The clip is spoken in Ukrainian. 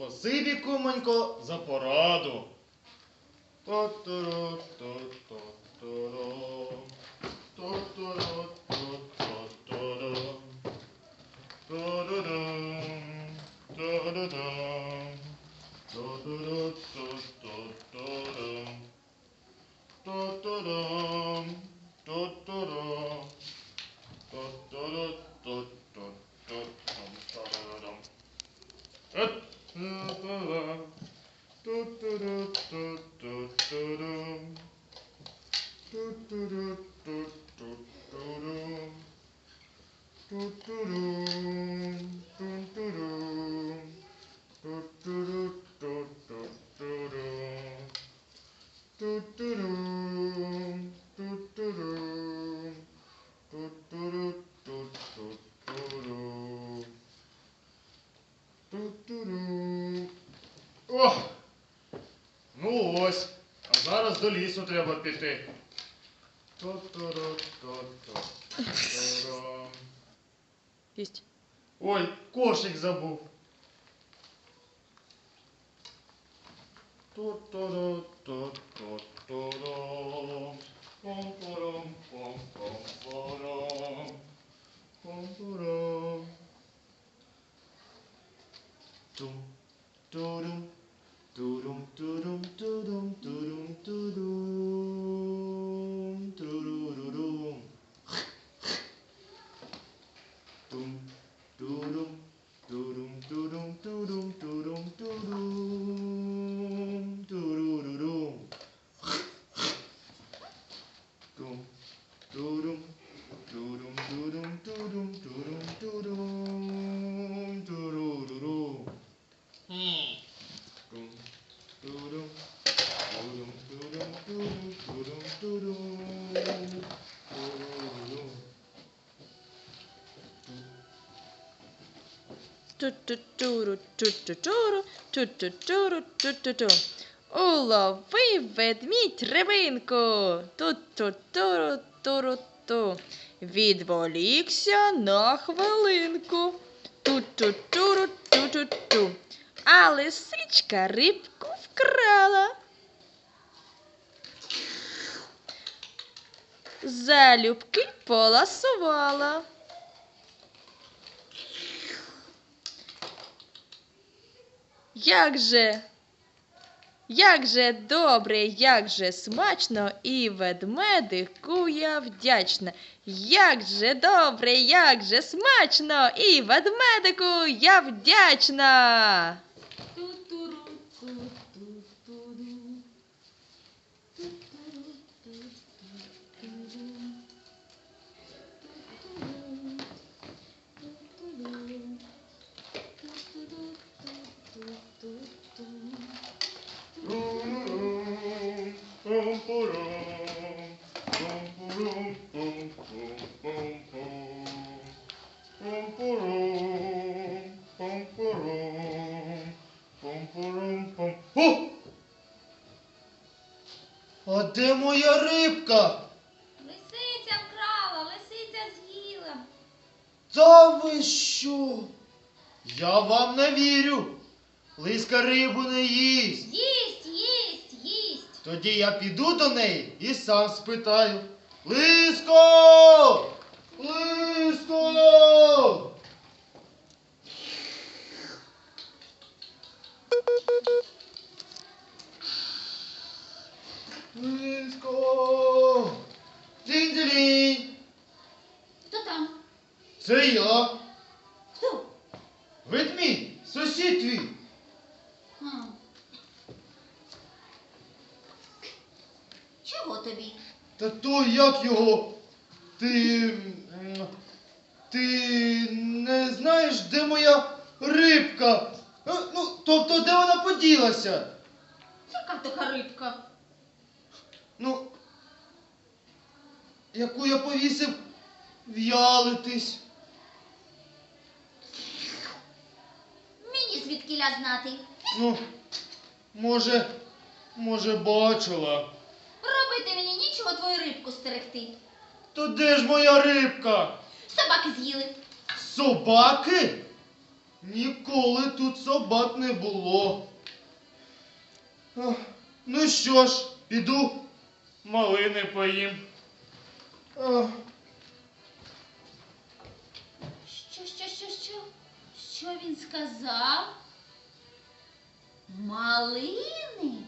Спасибі, кумонько, за пораду. Та-та-ра, do do do О! Ну ось. А зараз до лісу треба піти. Їсть. Ой, кошик забув. Ту-ту-ру-ту-ту-ту-ру. Tudum, tudum, tudum, tudum, tudum, tudum, tudum, tudum, Ту-ту-туру, ту-ту-туру, ту-ту-туру, ту-ту-ту. Ту-ту-туру, туру-ту. Відволікся на хвилинку. Ту-ту-туру, ту-ту-ту. А лисичка рибку вкрала. Залюбки поласувала. Як же, як же добре, як же смачно, і ведмедику я вдячна. Як же добре, як же смачно, і ведмедику я вдячна. О! А де моя рибка? Лисиця вкрала, лисиця з'їла. Та ви що? Я вам не вірю. Лиска рибу не їсть. Їсть, їсть, їсть. Тоді я піду до неї і сам спитаю. Лиско! Лиско! Лиско! Дзінь-дзінь! Хто там? Це я, Хто? ведмідь, сусід твій. А. Чого тобі? Та то як його? Ти. Ти не знаєш, де моя рибка? Е, Ну, тобто, де вона поділася? Яка така рибка? Ну, яку я повісив в'ялитись. Мені звідкіля знати. Ну, може, може, бачила. Робити мені нічого твою рибку стерегти. То де ж моя рибка? Собаки з'їли. Собаки? Ніколи тут собак не було. Ну що ж, піду малини поїм. Що, що, що, що? Що він сказав? Малини?